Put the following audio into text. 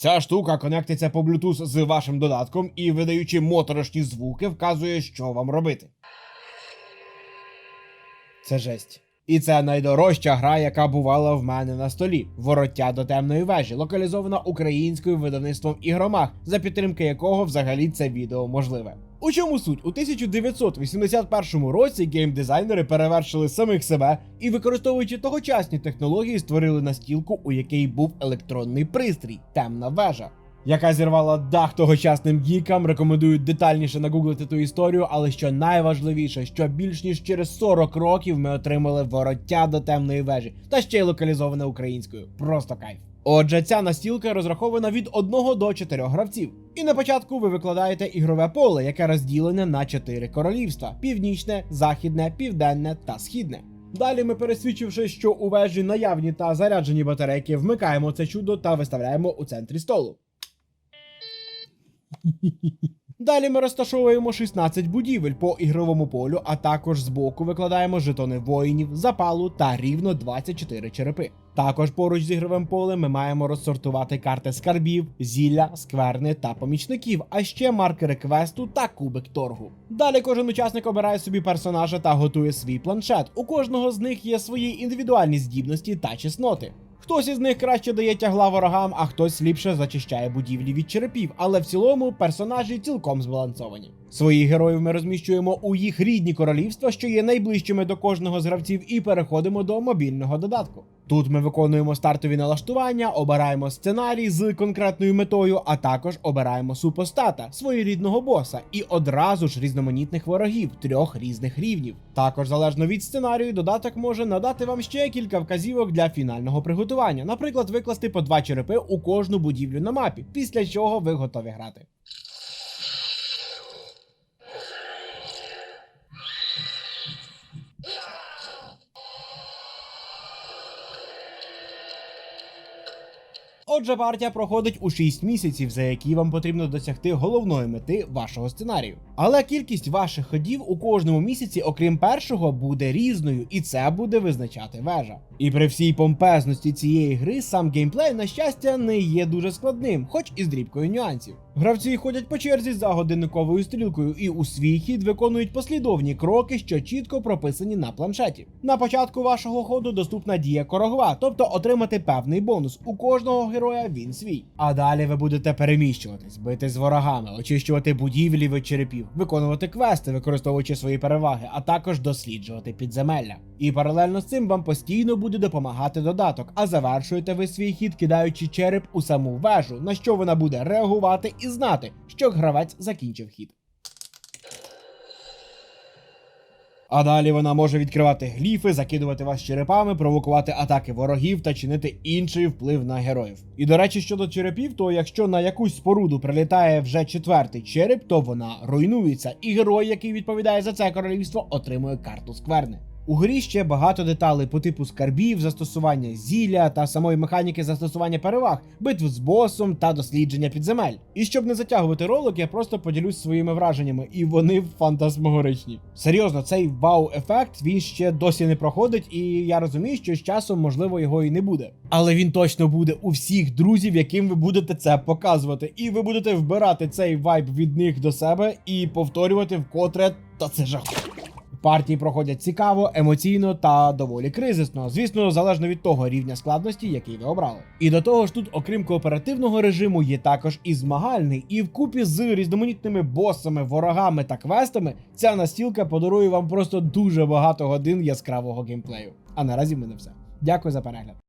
Ця штука конектиться по Bluetooth з вашим додатком і, видаючи моторошні звуки, вказує, що вам робити. Це жесть. І це найдорожча гра, яка бувала в мене на столі. Вороття до темної вежі, локалізована українською видавництвом ігромах, за підтримки якого взагалі це відео можливе. У чому суть? У 1981 році геймдизайнери перевершили самих себе і, використовуючи тогочасні технології, створили настілку, у якій був електронний пристрій темна вежа. Яка зірвала дах тогочасним гікам, рекомендують детальніше нагуглити ту історію, але що найважливіше, що більш ніж через 40 років ми отримали вороття до темної вежі, та ще й локалізоване українською. Просто кайф. Отже, ця настілка розрахована від 1 до 4 гравців. І на початку ви викладаєте ігрове поле, яке розділене на 4 королівства: північне, західне, південне та східне. Далі ми, пересвідчивши, що у вежі наявні та заряджені батарейки, вмикаємо це чудо та виставляємо у центрі столу. Далі ми розташовуємо 16 будівель по ігровому полю, а також збоку викладаємо жетони воїнів, запалу та рівно 24 черепи. Також поруч з ігровим полем ми маємо розсортувати карти скарбів, зілля, скверни та помічників, а ще маркери квесту та кубик торгу. Далі кожен учасник обирає собі персонажа та готує свій планшет. У кожного з них є свої індивідуальні здібності та чесноти. Хтось із них краще дає тягла ворогам, а хтось ліпше зачищає будівлі від черепів, але в цілому персонажі цілком збалансовані. Своїх героїв ми розміщуємо у їх рідні королівства, що є найближчими до кожного з гравців, і переходимо до мобільного додатку. Тут ми виконуємо стартові налаштування, обираємо сценарій з конкретною метою, а також обираємо супостата, своєрідного боса, і одразу ж різноманітних ворогів трьох різних рівнів. Також залежно від сценарію, додаток може надати вам ще кілька вказівок для фінального приготування, наприклад, викласти по два черепи у кожну будівлю на мапі, після чого ви готові грати. Отже, партія проходить у 6 місяців, за які вам потрібно досягти головної мети вашого сценарію. Але кількість ваших ходів у кожному місяці, окрім першого, буде різною, і це буде визначати вежа. І при всій помпезності цієї гри сам геймплей, на щастя, не є дуже складним, хоч і з дрібкою нюансів. Гравці ходять по черзі за годинниковою стрілкою і у свій хід виконують послідовні кроки, що чітко прописані на планшеті. На початку вашого ходу доступна дія корогва, тобто отримати певний бонус. У кожного героя він свій. А далі ви будете переміщуватись, бити з ворогами, очищувати будівлі від черепів, виконувати квести, використовуючи свої переваги, а також досліджувати підземелля. І паралельно з цим вам постійно буде допомагати додаток, а завершуєте ви свій хід, кидаючи череп у саму вежу, на що вона буде реагувати і знати, що гравець закінчив хід. А далі вона може відкривати гліфи, закидувати вас черепами, провокувати атаки ворогів та чинити інший вплив на героїв. І до речі, щодо черепів, то якщо на якусь споруду прилітає вже четвертий череп, то вона руйнується, і герой, який відповідає за це королівство, отримує карту скверни. У грі ще багато деталей по типу скарбів, застосування зілля та самої механіки застосування переваг, битв з босом та дослідження підземель. І щоб не затягувати ролик, я просто поділюсь своїми враженнями, і вони фантасмагоричні. Серйозно, цей вау-ефект він ще досі не проходить, і я розумію, що з часом можливо його і не буде. Але він точно буде у всіх друзів, яким ви будете це показувати, і ви будете вбирати цей вайб від них до себе і повторювати вкотре, та це жах. Партії проходять цікаво, емоційно та доволі кризисно, звісно, залежно від того рівня складності, який ви обрали. І до того ж, тут, окрім кооперативного режиму, є також і змагальний, і вкупі з різноманітними босами, ворогами та квестами, ця настілка подарує вам просто дуже багато годин яскравого геймплею. А наразі мене все. Дякую за перегляд.